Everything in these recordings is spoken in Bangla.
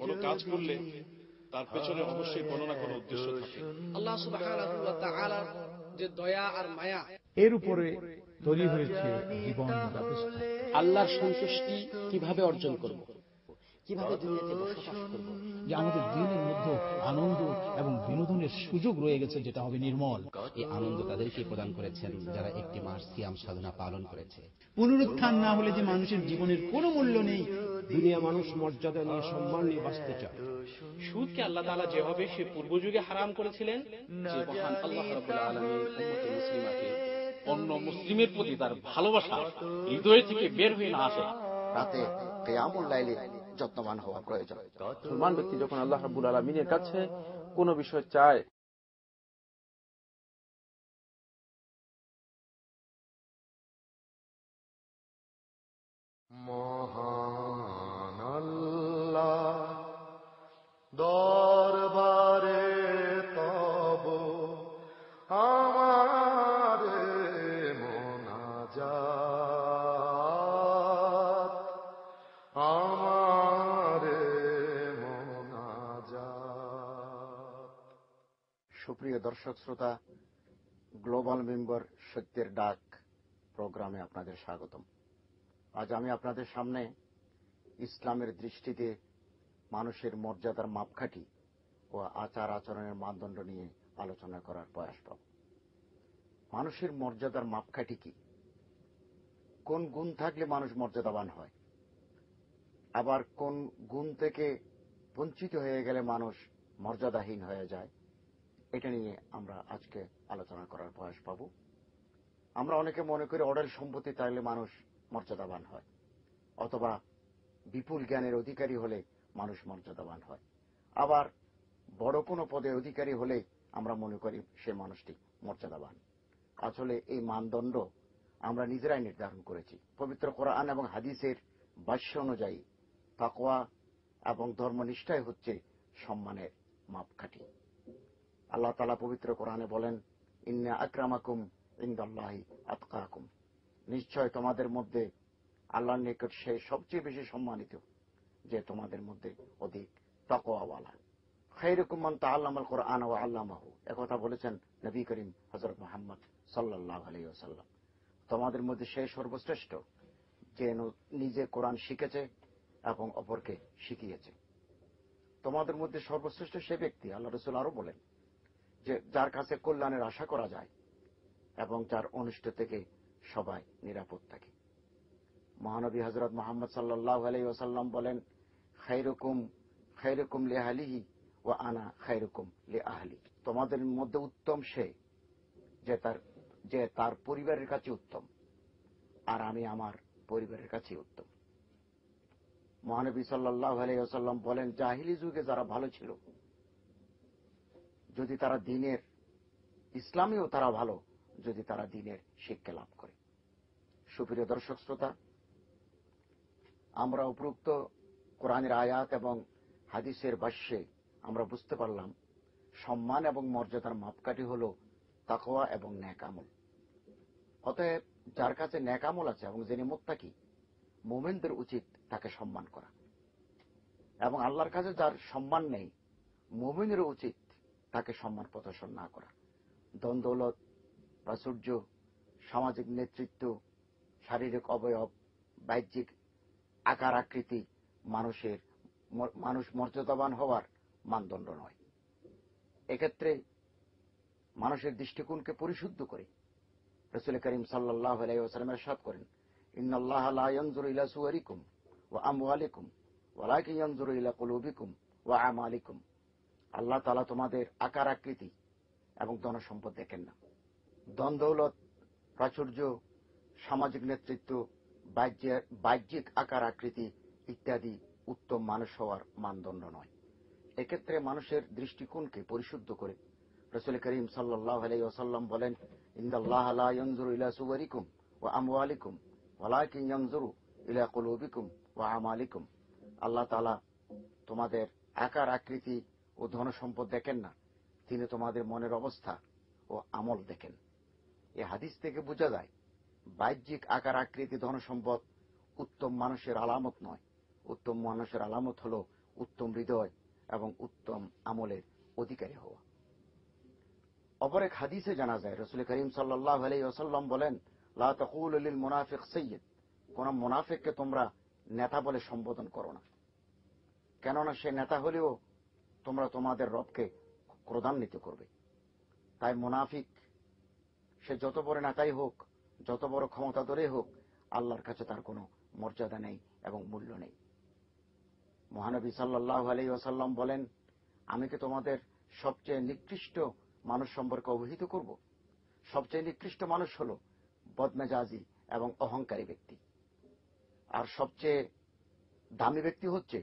কোনো কাজ করলে তার পেছনে অবশ্যই কোনো না কোনো উদ্দেশ্য থাকে। আল্লাহ সুবাহ যে দয়া আর মায়া এর উপরে তৈরি হয়েছে জীবন আল্লাহর সন্তুষ্টি কীভাবে অর্জন করব? কীভাবে দুনিয়াতে বসবাস করব? যে আমাদের দিনের মধ্যে আনন্দ এবং বিনোদনের সুযোগ রয়ে গেছে যেটা হবে নির্মল। এই আনন্দ তাদেরকে প্রদান করেছেন যারা একটি মাস সিয়াম সাধনা পালন করেছে। পুনরুত্থান না হলে যে মানুষের জীবনের কোনো মূল্য নেই দুনিয়া মানুষ মর্যাদা নিয়ে সম্মান নিয়ে বাঁচতে চায়। সুদকে আল্লাহ তাআলা যেভাবে সে পূর্ব যুগে হারাম করেছিলেন যে মহান আল্লাহ রাব্বুল আলামিন মুসলিমাকে অন্য মুসলিমের প্রতি তার ভালোবাসা হৃদয় থেকে বের হয়ে না আসে। রাতে কেয়ামুল লাইলে যত্নবান হওয়া প্রয়োজন। মুসলমান ব্যক্তি যখন আল্লাহ রাবুল আলমিনের কাছে কোনো বিষয় চায় সুপ্রিয় দর্শক শ্রোতা গ্লোবাল মেম্বার সত্যের ডাক প্রোগ্রামে আপনাদের স্বাগতম। আজ আমি আপনাদের সামনে ইসলামের দৃষ্টিতে মানুষের মর্যাদার মাপকাঠি ও আচার আচরণের মানদণ্ড নিয়ে আলোচনা করার প্রয়াস পাব। মানুষের মর্যাদার মাপকাঠি কি? কোন গুণ থাকলে মানুষ মর্যাদাবান হয়? আবার কোন গুণ থেকে বঞ্চিত হয়ে গেলে মানুষ মর্যাদাহীন হয়ে যায়? এটা নিয়ে আমরা আজকে আলোচনা করার প্রয়াস পাব। আমরা অনেকে মনে করি অডেল সম্পত্তি থাকলে মানুষ মর্যাদাবান হয়, অথবা বিপুল জ্ঞানের অধিকারী হলে মানুষ মর্যাদাবান হয়। আবার বড় কোনো পদে অধিকারী হলে আমরা মনে করি সে মানুষটি মর্যাদাবান। আসলে এই মানদণ্ড আমরা নিজেরাই নির্ধারণ করেছি। পবিত্র কোরআন এবং হাদিসের বাস্য অনুযায়ী তাকোয়া এবং ধর্মনিষ্ঠাই হচ্ছে সম্মানের মাপকাঠি। আল্লাহ তালা পবিত্র কোরআনে বলেন, ইন্না আকরামাকুম ইন্দাল্লাহি আতকাকুম। নিশ্চয় তোমাদের মধ্যে আল্লাহর নিকট সে সবচেয়ে বেশি সম্মানিত, যে তোমাদের মধ্যে অধিক তাকওয়াওয়ালা। খাইরুকুম মান তাআল্লামাল কোরআন ওয়া আল্লামাহু। একথা বলেছেন নবী করিম হযরত মুহাম্মদ সাল্লাল্লাহু আলাইহি ওয়াসাল্লাম। তোমাদের মধ্যে সে সর্বশ্রেষ্ঠ, যে নিজে কোরআন শিখেছে এবং অপরকে শিখিয়েছে। তোমাদের মধ্যে সর্বশ্রেষ্ঠ সে ব্যক্তি, আল্লাহ রসুল আরও বলেন যে যার কাছে কল্যাণের আশা করা যায় এবং যার অনিষ্ট থেকে সবাই নিরাপদ থাকে। মহানবী হজরত মোহাম্মদ সাল্লাহ আলাই ওসাল্লাম বলেন খাইরকুম খাইরকুম লে আহলিহি ও আনা খাইরকুম লে আহলি তোমাদের মধ্যে উত্তম সে যে তার যে তার পরিবারের কাছে উত্তম, আর আমি আমার পরিবারের কাছে উত্তম। মহানবী সাল্লাহ আলাই ওসাল্লাম বলেন, জাহিলি যুগে যারা ভালো ছিল যদি তারা দিনের ইসলামেও তারা ভালো, যদি তারা দিনের শিক্ষা লাভ করে। সুপ্রিয় দর্শক শ্রোতা, আমরা উপরোক্ত কোরআনের আয়াত এবং হাদিসের ভাষ্যে আমরা বুঝতে পারলাম, সম্মান এবং মর্যাদার মাপকাঠি হল তাকোয়া এবং ন্যাকামল অতএব যার কাছে ন্যাকামল আছে এবং যিনি মোত্তাকি, মোমেনদের উচিত তাকে সম্মান করা। এবং আল্লাহর কাছে যার সম্মান নেই মোমিনের উচিত তাকে সম্মান প্রদর্শন না করা। দ্বন্দ্বলত প্রাচুর্য, সামাজিক নেতৃত্ব, শারীরিক অবয়ব, বাহ্যিক আকার আকৃতি মানুষের মানুষ মর্যাদাবান হওয়ার মানদণ্ড নয়। এক্ষেত্রে মানুষের দৃষ্টিকোণকে পরিশুদ্ধ করে রসুল করিম সাল্লাহ আলাইসালামের সাদ করেন ইন্নআল্লাহ ইলা সুওয়ারিকুম ওয়া আমওয়ালিকুম, ওয়ালাকিন ইয়ানজুরু ইলা কুলুবিকুম ওয়া আমালিকুম। আল্লাহ তালা তোমাদের আকার আকৃতি এবং ধনসম্পদ দেখেন না। দ্বন্দ্বলত প্রাচুর্য, সামাজিক নেতৃত্ব বাহ্যিক আকার আকৃতি ইত্যাদি উত্তম মানুষ হওয়ার মানদণ্ড নয়। এক্ষেত্রে মানুষের দৃষ্টিকোণকে পরিশুদ্ধ করে রসুল করিম সাল্লাহ আলাই ওসাল্লাম বলেন ইলা ইলা আল্লাহ তালা তোমাদের আকার আকৃতি ও ধনসম্পদ দেখেন না, তিনি তোমাদের মনের অবস্থা ও আমল দেখেন। এ হাদিস থেকে বোঝা যায়, বাহ্যিক আকার আকৃতি ধনসম্পদ উত্তম মানুষের আলামত নয়। উত্তম মানুষের আলামত হলো উত্তম হৃদয় এবং উত্তম আমলের অধিকারী হওয়া। অপর এক হাদিসে জানা যায়, রসুল করিম সাল্লাহ আলাই ওসাল্লাম বলেন, লা তকুল মুনাফিক সৈয়দ কোন মুনাফিককে তোমরা নেতা বলে সম্বোধন করো না। কেননা সে নেতা হলেও তোমরা তোমাদের রবকে ক্রোধান্বিত করবে। তাই মুনাফিক, সে যত বড় নেতাই হোক, যত বড় ক্ষমতাধরেই হোক, আল্লাহর কাছে তার কোনো মর্যাদা নেই এবং মূল্য নেই। মহানবী সাল্লাহ আলাই ওসাল্লাম বলেন, আমি কি তোমাদের সবচেয়ে নিকৃষ্ট মানুষ সম্পর্কে অবহিত করব? সবচেয়ে নিকৃষ্ট মানুষ হল বদমেজাজি এবং অহংকারী ব্যক্তি। আর সবচেয়ে দামি ব্যক্তি হচ্ছে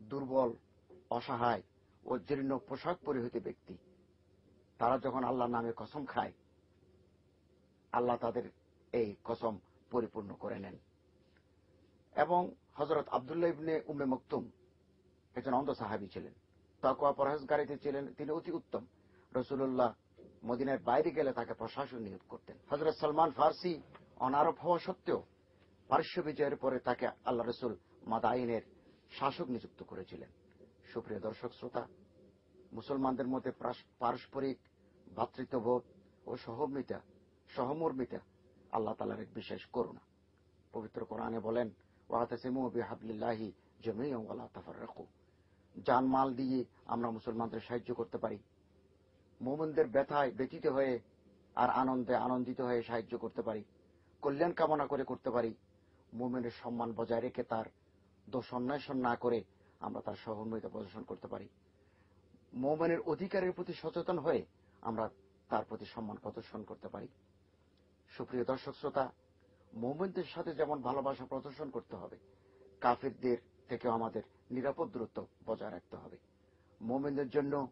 দুর্বল, অসহায় ও জীর্ণ পোশাক পরিহিত ব্যক্তি। তারা যখন আল্লাহর নামে কসম খায়, আল্লাহ তাদের এই কসম পরিপূর্ণ করে নেন। এবং হজরত আবদুল্লাহ ইবনে উম্মে মকতুম একজন অন্ধ সাহাবি ছিলেন। তাকুয়া পরহেজগারিতে ছিলেন, তিনি অতি উত্তম। রসুল্লাহ মদিনের বাইরে গেলে তাকে প্রশাসন নিয়োগ করতেন। হজরত সালমান ফার্সি অনারব হওয়া সত্ত্বেও পার্শ্ব বিজয়ের পরে তাকে আল্লাহ রসুল মাদাইনের শাসক নিযুক্ত করেছিলেন। সুপ্রিয় দর্শক শ্রোতা, মুসলমানদের মধ্যে পারস্পরিক ভ্রাতৃত্ববোধ ও সহমিতা, সহমর্মিতা আল্লাহ তালার এক বিশেষ করুণা। পবিত্র কোরআনে বলেন, ওয়াতাসিমু বিহাবলিল্লাহি জমিয়া ওয়ালা তাফাররাকু। দিয়ে আমরা মুসলমানদের সাহায্য করতে পারি। মোমনদের ব্যথায় ব্যতীত হয়ে আর আনন্দে আনন্দিত হয়ে সাহায্য করতে পারি। কল্যাণ কামনা করে করতে পারি। মোমেনের সম্মান বজায় রেখে তার দোষ না করে আমরা তার সহমর্মিতা প্রদর্শন করতে পারি। মোমেনের অধিকারের প্রতি সচেতন হয়ে আমরা তার প্রতি সম্মান প্রদর্শন করতে পারি। সুপ্রিয় দর্শক শ্রোতা, মোমেনদের সাথে যেমন ভালোবাসা প্রদর্শন করতে হবে, কাফিরদের থেকেও আমাদের নিরাপদ দূরত্ব বজায় রাখতে হবে। মোমেনদের জন্য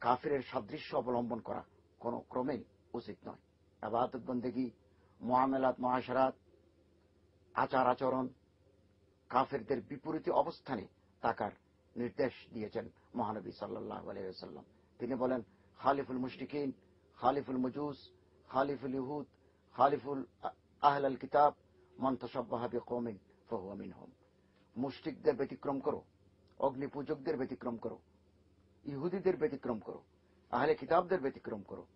কাফিরের সাদৃশ্য অবলম্বন করা কোনো ক্রমেই উচিত নয়। আবাদত বন্দেগী, মহামেলাত মহাসারাত আচার আচরণ কাফেরদের বিপরীত অবস্থানে তাকার নির্দেশ দিয়েছেন মহানবী সাল্লাহ আলাইসাল্লাম তিনি বলেন, খালিফুল মুশরিকিন, খালিফুল মজুস, খালিফুল ইহুদ, খালিফুল আহল আল কিতাব মন্তসব্বাহাবি কৌমিন ফহুয়ামিন হোম মুশরিকদের ব্যতিক্রম করো অগ্নি পূজকদের ব্যতিক্রম করো, ইহুদিদের ব্যতিক্রম করো, আহলে কিতাবদের ব্যতিক্রম করো,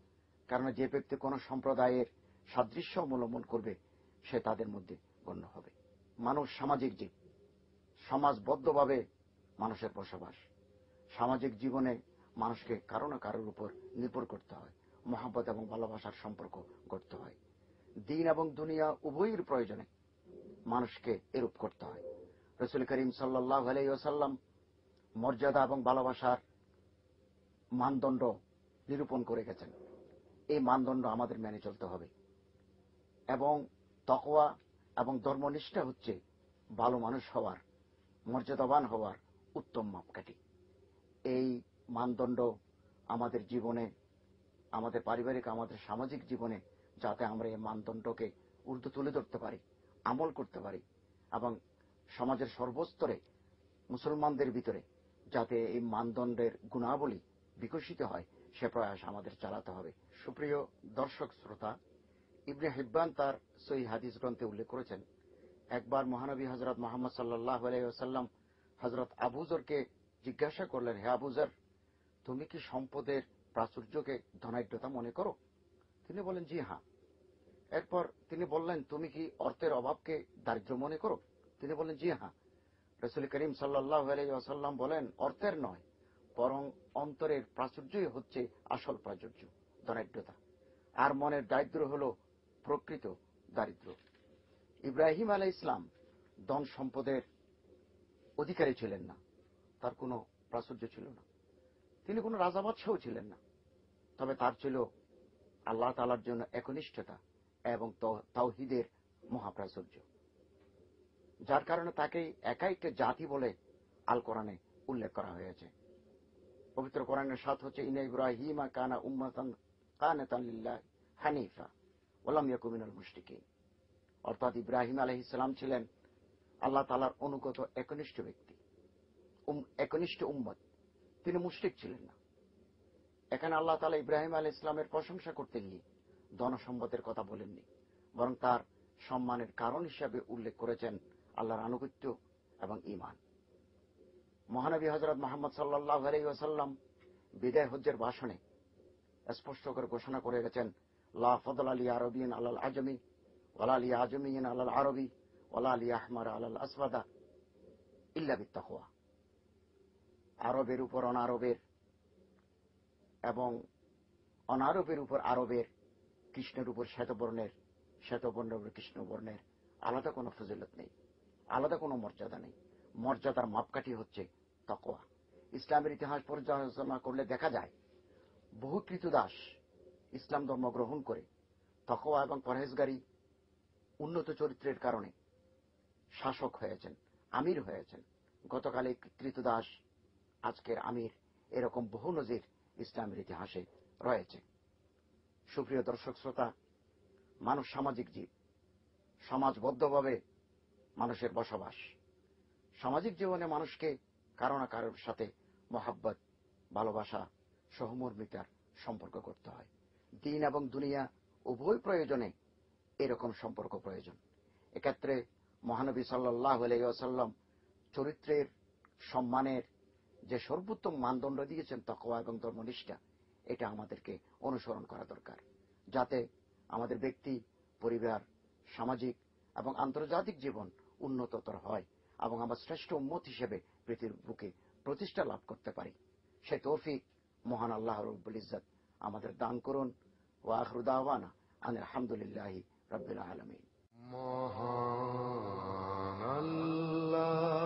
কারণ যে ব্যক্তি কোন সম্প্রদায়ের সাদৃশ্য অবলম্বন করবে, সে তাদের মধ্যে গণ্য হবে। মানুষ সামাজিক জীব। সমাজবদ্ধভাবে মানুষের বসবাস। সামাজিক জীবনে মানুষকে কারও না কারোর উপর নির্ভর করতে হয়। মহাব্বত এবং ভালোবাসার সম্পর্ক করতে হয়। দিন এবং দুনিয়া উভয়ের প্রয়োজনে মানুষকে এরূপ করতে হয়। রসুল করিম সাল্লাহ আলাইসাল্লাম মর্যাদা এবং ভালোবাসার মানদণ্ড নিরূপণ করে গেছেন। এই মানদণ্ড আমাদের মেনে চলতে হবে। এবং তকোয়া এবং ধর্মনিষ্ঠা হচ্ছে ভালো মানুষ হওয়ার মর্যাদাবান হওয়ার উত্তম মাপকাঠি। এই মানদণ্ড আমাদের জীবনে, আমাদের পারিবারিক, আমাদের সামাজিক জীবনে, যাতে আমরা এই মানদণ্ডকে ঊর্ধ্ব তুলে ধরতে পারি, আমল করতে পারি এবং সমাজের সর্বস্তরে মুসলমানদের ভিতরে যাতে এই মানদণ্ডের গুণাবলী বিকশিত হয়, সে প্রয়াস আমাদের চালাতে হবে। সুপ্রিয় দর্শক, শ্রোতা, ইবনে হিব্বান তার সই হাদিস গ্রন্থে উল্লেখ করেছেন একবার মহানবী হজরত মোহাম্মদ সাল্লাহ আলাইসাল্লাম হজরত আবুজরকে জিজ্ঞাসা করলেন, হে আবুজর তুমি কি সম্পদের প্রাচুর্যকে ধনাঢ্যতা মনে করো? তিনি বলেন, জি হ্যাঁ। এরপর তিনি বললেন, তুমি কি অর্থের অভাবকে দারিদ্র মনে করো? তিনি বলেন, জি হ্যাঁ। রসুল করিম সাল্লাহ আলাইসাল্লাম বলেন, অর্থের নয়, বরং অন্তরের প্রাচুর্যই হচ্ছে আসল প্রাচুর্য দারিদ্রতা আর মনের দারিদ্র হল প্রকৃত দারিদ্র ইব্রাহিম আলাই ইসলাম ধন সম্পদের অধিকারী ছিলেন না। তার কোনো প্রাচুর্য ছিল না। তিনি কোনো রাজাবাদশাহ ছিলেন না। তবে তার ছিল আল্লাহ তালার জন্য একনিষ্ঠতা এবং তাওহিদের মহাপ্রাচুর্য। যার কারণে তাকে একা একটা জাতি বলে আল কোরআনে উল্লেখ করা হয়েছে। পবিত্র কোরআনের সাথ হচ্ছে ইনা ইব্রাহিমা কানা উম্মাতান কানাতান লিল্লাহ হানিফা ওলাম ইয়াকুমিনাল মুশরিকিন। অর্থাৎ ইব্রাহিম আলহ ইসলাম ছিলেন আল্লাহ তালার অনুগত একনিষ্ঠ ব্যক্তি একনিষ্ঠ উম্মত। তিনি মুশরিক ছিলেন না। এখানে আল্লাহ তালা ইব্রাহিম আলহ ইসলামের প্রশংসা করতে গিয়ে ধনসম্পদের কথা বলেননি, বরং তার সম্মানের কারণ হিসাবে উল্লেখ করেছেন আল্লাহর আনুগত্য এবং ইমান মহানবী হজরত মোহাম্মদ সাল্লাহ আলী ওসাল্লাম বিদায় হজ্জের ভাষণে স্পষ্ট করে ঘোষণা করে গেছেন, লা ফদল আলী আরবিন আল্লাহ আজমি ওলা আলী আজমিন আলাল আরবি ওলা আলী আহমার আলাল আসবাদা আরবের উপর অনারবের এবং অনারবের উপর আরবের কৃষ্ণের উপর শ্বেতবর্ণের শ্বেতবর্ণের উপর কৃষ্ণবর্ণের আলাদা কোনো ফজিলত নেই, আলাদা কোনো মর্যাদা নেই। মর্যাদার মাপকাঠি হচ্ছে তকোয়া ইসলামের ইতিহাস পর্যালোচনা করলে দেখা যায়, বহু কৃতদাস ইসলাম ধর্ম গ্রহণ করে তকোয়া এবং পরহেজগারি উন্নত চরিত্রের কারণে শাসক হয়েছেন, আমির হয়েছেন। গতকালে কৃতদাস, আজকের আমির, এরকম বহু নজির ইসলামের ইতিহাসে রয়েছে। সুপ্রিয় দর্শক শ্রোতা, মানুষ সামাজিক জীব। সমাজবদ্ধভাবে মানুষের বসবাস। সামাজিক জীবনে মানুষকে কারও না কারোর সাথে মহাব্বত, ভালোবাসা, সহমর্মিতার সম্পর্ক করতে হয়। দিন এবং দুনিয়া উভয় প্রয়োজনে এরকম সম্পর্ক প্রয়োজন। এক্ষেত্রে মহানবী সাল্লাহ আলাইসাল্লাম চরিত্রের সম্মানের যে সর্বোত্তম মানদণ্ড দিয়েছেন, তকওয়া এবং ধর্মনিষ্ঠা, এটা আমাদেরকে অনুসরণ করা দরকার। যাতে আমাদের ব্যক্তি, পরিবার, সামাজিক এবং আন্তর্জাতিক জীবন উন্নততর হয় এবং আমরা শ্রেষ্ঠ উম্মত হিসেবে পৃথিবীর বুকে প্রতিষ্ঠা লাভ করতে পারি। সে তৌফিক মহান আল্লাহ রব্বুল ইজ্জত আমাদের দান করুন। ও আখরুদাওয়ানা আনিল আলহামদুলিল্লাহ রব্বুল আলমিন মহান আল্লাহ